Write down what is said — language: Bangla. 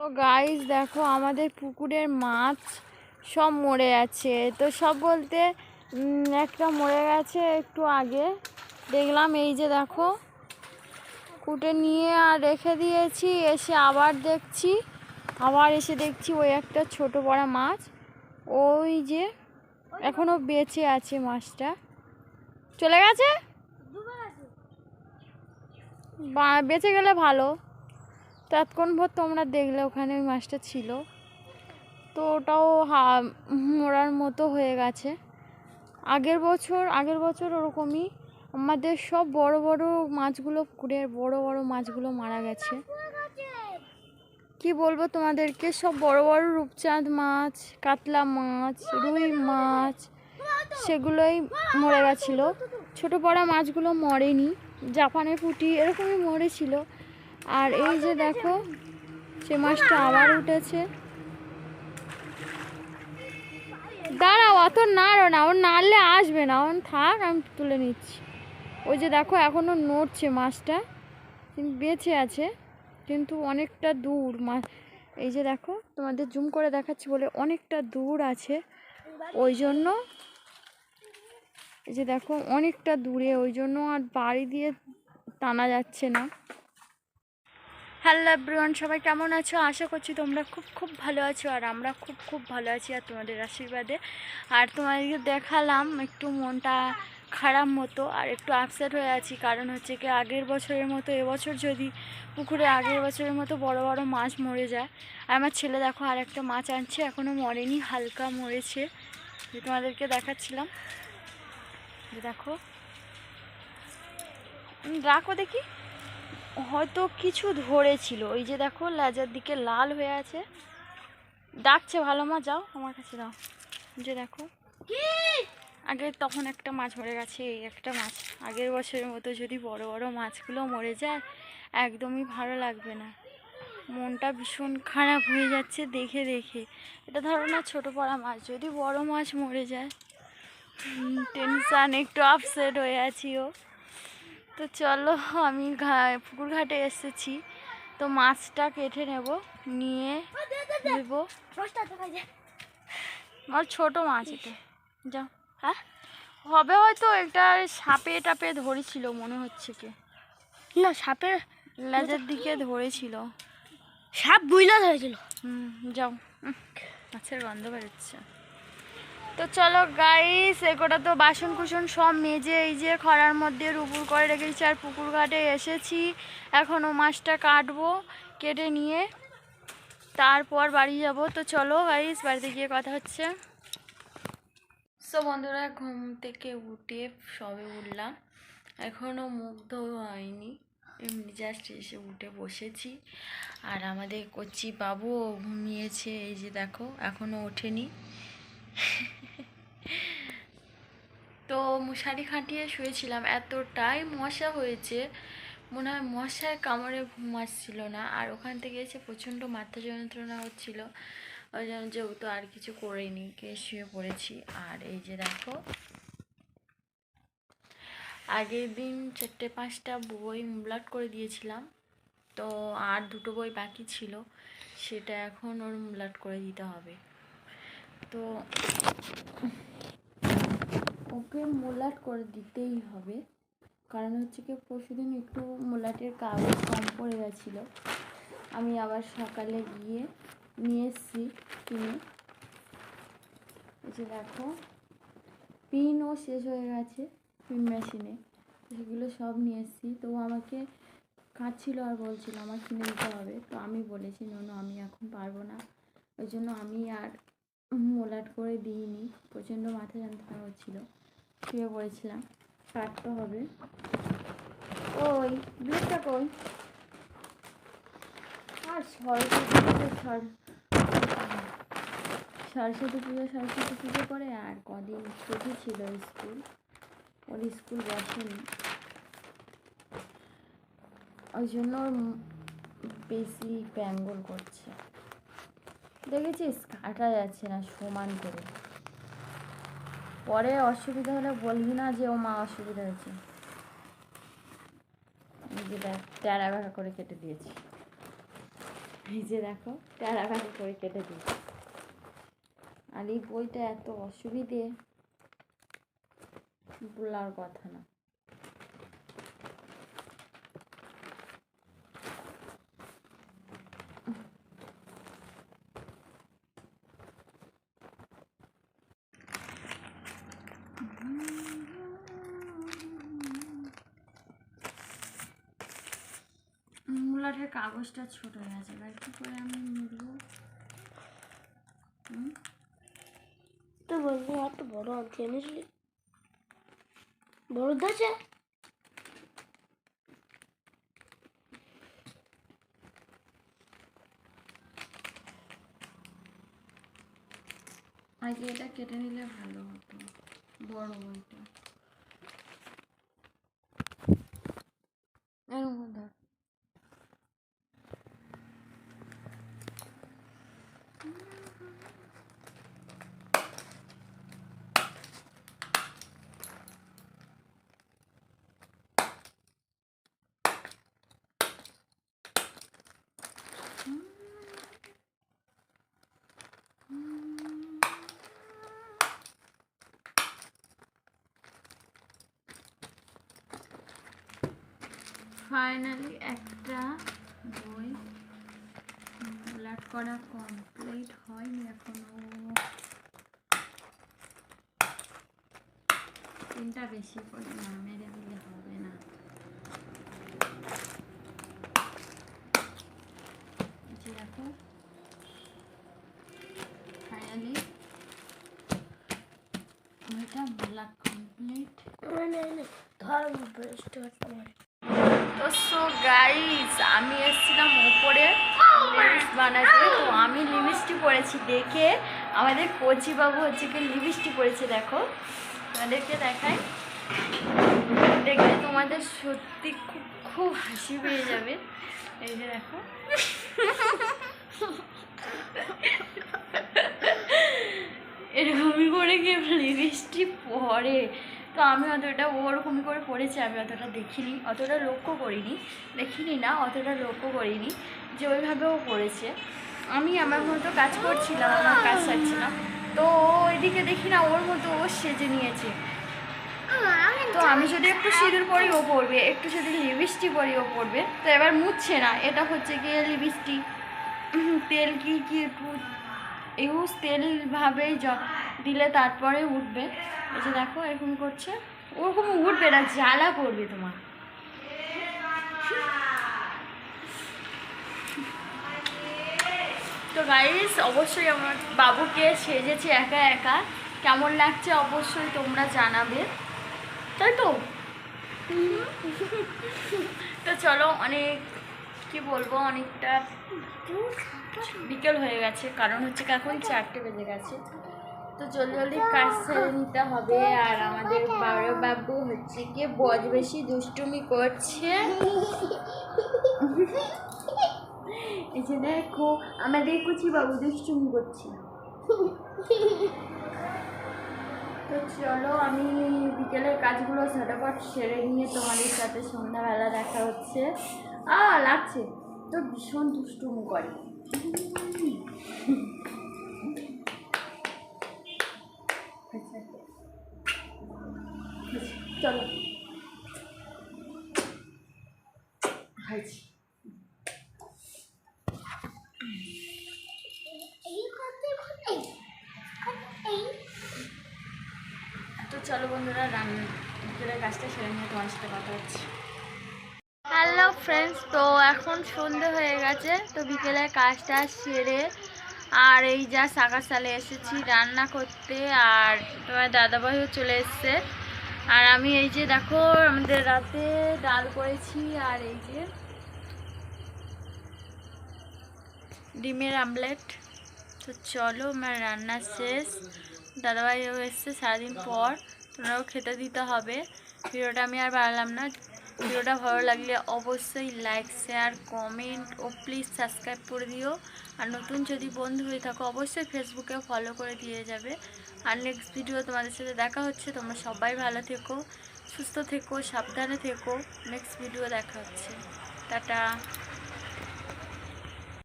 তো গাইস দেখো আমাদের পুকুরের মাছ সব মরে আছে তো সব বলতে একটা মরে গেছে একটু আগে। দেখলাম এই যে দেখো কুটে নিয়ে আর রেখে দিয়েছি এসে আবার দেখছি আবার এসে দেখছি ওই একটা ছোট বড় মাছ। ওই যে এখনও বেঁচে আছে মাছটা। চলে গেছে? বেঁচে গেলে ভালো। তৎক্ষণ ভোর তোমরা দেখলে ওখানে ওই মাছটা ছিল। তো ওটাও হা- মরার মতো হয়ে গেছে। আগের বছর আগের বছর ওরকমই আমাদের সব বড় বড় মাছগুলো পুকুরের বড় বড় মাছগুলো মারা গেছে। কি বলব তোমাদেরকে? সব বড় বড় রূপচাঁদ মাছ, কাতলা মাছ, রুই মাছ, সেগুলোই মরে গেছিল। ছোটো বড় মাছগুলো মরেনি। জাপানের পুঁটি এরকমই মরেছিল। আর এই যে দেখো, সে মাছটা আবার উঠেছে। দাঁড়াও, অত নাড়ো না ওর নাড়লে আসবে না। ওর থাক, আমি তুলে নিচ্ছি। ওই যে দেখো এখনও নড়ছে মাছটা। বেঁচে আছে, কিন্তু অনেকটা দূর মাছ এই যে দেখো, তোমাদের জুম করে দেখাচ্ছি বলে অনেকটা দূর আছে। ওই জন্য, এই যে দেখো, অনেকটা দূরে, ওই জন্য আর বাড়ি দিয়ে টানা যাচ্ছে না। হ্যালো এভরিওয়ান, সবাই কেমন আছো? আশা করছি তোমরা খুব খুব ভালো আছো আর আমরা খুব খুব ভালো আছি আর তোমাদের আশীর্বাদে। আর তোমাদেরকে দেখালাম একটু মনটা খারাপ মতো আর একটু আপসেট হয়ে আছি। কারণ হচ্ছে কি আগের বছরের মতো, এবছর যদি পুকুরে আগের বছরের মতো বড় বড় মাছ মরে যায়। আর আমার ছেলে দেখো আর একটা মাছ আনছে এখনও মরেনি, হালকা মরেছে। যে তোমাদেরকে দেখাচ্ছিলাম। দেখো। রাখো দেখি। হয়তো কিছু ধরেছিল। ওই যে দেখো লেজার দিকে লাল হয়ে আছে। ডাকছে ভালো মা যাও আমার কাছে দাও। যে দেখো। আগে তখন একটা মাছ মরে গেছে এই একটা মাছ। আগের বছরের মতো যদি বড় বড় মাছগুলো মরে যায় একদমই ভালো লাগবে না। মনটা ভীষণ খারাপ হয়ে যাচ্ছে দেখে দেখে। এটা ধরো না ছোটো পড়া মাছ যদি বড় মাছ মরে যায় টেনশান একটু আপসেট হয়ে আছি ও। তো চলো আমি ঘা- পুকুর ঘাটে এসেছি। তো মাছটা কেটে নেব নিয়ে দেব আমার ছোটো মাছ এটা। যাও। হ্যাঁ? হবে হয়তো এটা সাপে টাপে ধরেছিল মনে হচ্ছে কি। না সাপের লেজের দিকে ধরেছিল। সাপ বুইলা ধরেছিল। হুম যাও। মাছের গন্ধ বেরোচ্ছে। তো চলো গাইস এগোটা তো বাসন কুসন সব মেজে এই যে খরার মধ্যে রুপুর করে রেখেছি আর পুকুর ঘাটে এসেছি। এখনও মাছটা কাটবো, কেটে নিয়ে তারপর বাড়ি যাব। তো চলো গাইস বাড়িতে গিয়ে কথা হচ্ছে। সো বন্ধুরা, ঘুম থেকে উঠে সবে উঠলাম। এখনও মুখ ধোয়া হয়নি, এমনি জাস্ট এসে উঠে বসেছি। আর আমাদের কচি বাবু ঘুমিয়েছে, এই যে দেখো, এখনও ওঠেনি। তো মশারি খাটিয়ে শুয়েছিলাম, এতটাই মশা হয়েছে, মনে হয় মশার কামড়ে ঘুম আসছিল না, আর ওখান থেকে এসে প্রচণ্ড মাথা যন্ত্রণা হচ্ছিল, ওই জন্য যেহেতু আর কিছু করিনি, কে শুয়ে পড়েছি, আর এই যে দেখো, আগের দিন চারটে পাঁচটা বই মুবলাট করে দিয়েছিলাম, তো আর দুটো বই বাকি ছিল, সেটা এখন ওর মুবলাট করে দিতে হবে, তো ওকে মোলাট করে দিতেই হবে। কারণ হচ্ছে কি পরশুদিন একটু মোলাটের কাগজ কম পড়ে গেছিল। আমি আবার সকালে গিয়ে নিয়ে এসেছি কিনে। এই যে দেখো, পিনও শেষ হয়ে গেছে পিন মেশিনে সেগুলো সব নিয়ে এসেছি। তো আমাকে কাঁদছিল আর বলছিল, আমার কিনে দিতে হবে। তো আমি বলেছি ননু আমি এখন পারব না। ওই জন্য আমি আর মোলাট করে দিইনি। প্রচণ্ড মাথা যন্ত্রণা হচ্ছিল। শুয়ে পড়েছিলাম। কাটতে হবে। ওই ব্লুটা কই? আর সরস্বতী পুজো সরস্বতী পুজো সরস্বতী পুজো করে আর কদিন ছুটি ছিল স্কুল। ওর স্কুল বসেনি। ওই জন্য ওর বেশি প্যাঙ্গল করছে। দেখেছিস? কাটা যাচ্ছে না, সমান করে। পরে অসুবিধা হলে বলবি না যে ও মা অসুবিধা হয়েছে। এই যে দেখ তেরা বেড়া করে কেটে দিয়েছি। এই যে দেখো টেরাকাটি করে কেটে দিয়েছি। আর এই বইটা এত অসুবিধে বলার কথা না মূলাটের কাগজটা ছোট হয়ে গেছে এবার কি করে আমি মুড়বো। তো বলব এত বড় আনতে এনেছিলি বড় আছে আগে এটা কেটে নিলে ভালো হতো বড় বইটা এরকম ধর ফাইনালি একটা বই ব্লাড করা কমপ্লিট হয়নি এখনও। তিনটা বেশি করে না, মেরে দিলে হবে না। দেখো, ফাইনালি বইটা ব্লাড কমপ্লিট। ধর স্টার্ট করে। তো সো গাইস আমি এসেছিলাম ওপরে লিপস্টিক বানাতে। তো আমি লিপস্টিক পরেছি দেখে আমাদের কচি বাবু হচ্ছে কি লিপস্টিক পরেছে দেখো। তোমাদেরকে দেখাই। দেখলে তোমাদের সত্যি খুব খুব হাসি পেয়ে যাবে। এই যে দেখো। এরকমই করে কি লিপস্টিক পরে? তো আমি অতটা ওরকম করে পড়েছি, আমি অতটা দেখিনি, অতটা লক্ষ্য করিনি, দেখিনি না, অতটা লক্ষ্য করিনি যে ওইভাবেও পড়েছে। আমি আমার মতো কাজ করছিলাম, আমার কাজ সারছিলাম তো ওইদিকে দেখি না, ওর মতো ও সেজে নিয়েছে। তো আমি যদি একটু সিঁদুর পরি, ও পড়বে, একটু যদি লিপস্টিক পরি, ও পড়বে। তো এবার মুছছে না, এটা হচ্ছে গিয়ে লিপস্টিক। তেল কি কি ইউজ তেলভাবেই দিলে তারপরে উঠবে। এই যে দেখো, এরকম করছে। ওরকম উঠবে না জ্বালা করবে তোমার। তো গাইস অবশ্যই আমার বাবুকে সেজেছি একা একা। কেমন লাগছে অবশ্যই তোমরা জানাবে। তাই তো? তো চলো, অনেক, কি বলব, অনেকটা বিকেল হয়ে গেছে, কারণ হচ্ছে এখন চারটে বেজে গেছে। তো জলদি জলদি কাজ সেরে নিতে হবে। আর আমাদের বড় বাবু হচ্ছে কি বজ বেশি দুষ্টুমি করছে। এই যে দেখো, আমাদের কুচি বাবু দুষ্টুমি করছে। তো চলো, আমি বিকেলের কাজগুলো ঝটাপট সেরে নিয়ে তোমাদের সাথে সন্ধ্যাবেলা দেখা হচ্ছে। আ লাগছে। তো ভীষণ দুষ্টুমি করে। চলো। তো চলো বন্ধুরা, রান্না বিকেলের কাজটা সেরে নিয়ে তোমার সাথে কথা হচ্ছে। হ্যালো ফ্রেন্ডস তো এখন সন্ধে হয়ে গেছে, তো বিকেলের কাজটা সেরে আর এই যা সাকার সালে এসেছি রান্না করতে, আর তোমার দাদাভাইও চলে এসছে। আর আমি এই যে দেখো, আমাদের রাতে ডাল করেছি আর এই যে ডিমের আমলেট। তো চলো, আমার রান্না শেষ। দাদাভাইও এসছে সারাদিন পর তোমরাও খেতে দিতে হবে। ভিডিওটা আমি আর বাড়ালাম না। ভিডিওটা ভালো লাগলে অবশ্যই লাইক শেয়ার কমেন্ট ও প্লিজ সাবস্ক্রাইব করে দিও। আর নতুন যদি বন্ধু হয়ে থাকো, অবশ্যই ফেসবুকে ফলো করে দিয়ে যাবে। আর নেক্সট ভিডিও তোমাদের সাথে দেখা হচ্ছে। তোমরা সবাই ভালো থেকো, সুস্থ থেকো, সাবধানে থেকো। নেক্সট ভিডিও দেখা হচ্ছে। টাটা।